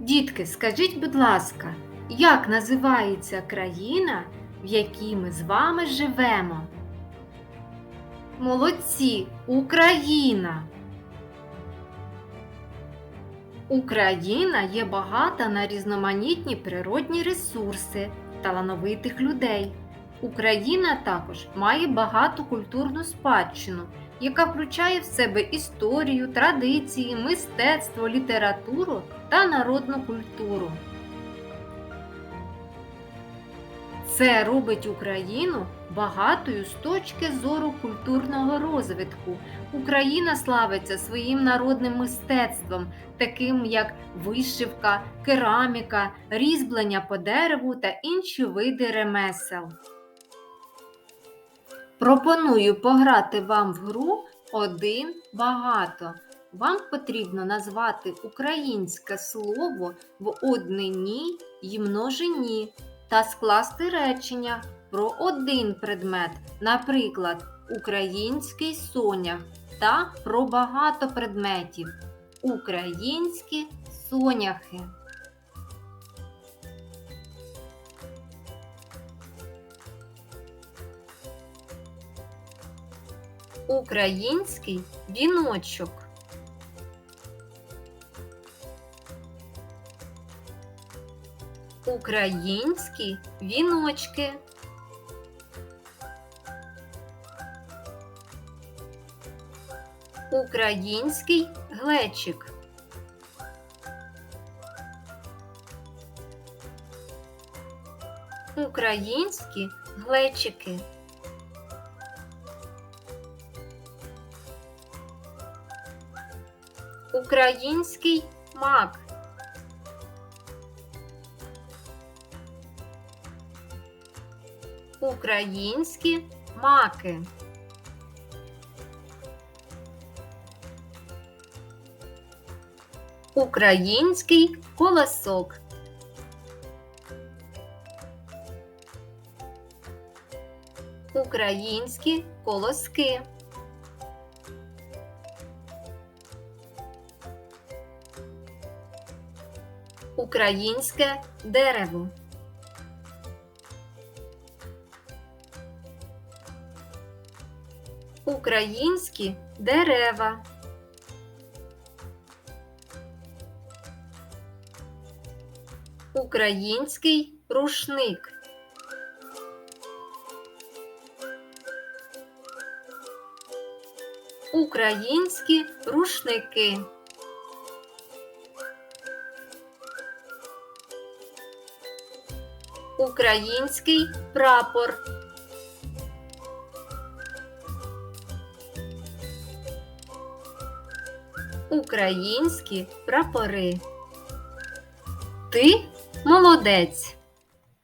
Дітки, скажіть, будь ласка, як називається країна, в якій ми з вами живемо? Молодці, Україна! Україна є багата на різноманітні природні ресурси талановитих людей. Україна також має багату культурну спадщину, яка включає в себе історію, традиції, мистецтво, літературу та народну культуру. Це робить Україну багатою з точки зору культурного розвитку. Україна славиться своїм народним мистецтвом, таким як вишивка, кераміка, різьблення по дереву та інші види ремесел. Пропоную пограти вам в гру один багато. Вам потрібно назвати українське слово в однині й множині та скласти речення про один предмет, наприклад, український сонях та про багато предметів. Українські соняхи. Український віночок. Українські віночки. Український глечик. Українські глечики. Український мак. Українські маки. Український колосок. Українські колоски. Українське дерево. Українські дерева. Український рушник. Українські рушники. Український прапор. Українські прапори. Ти молодець.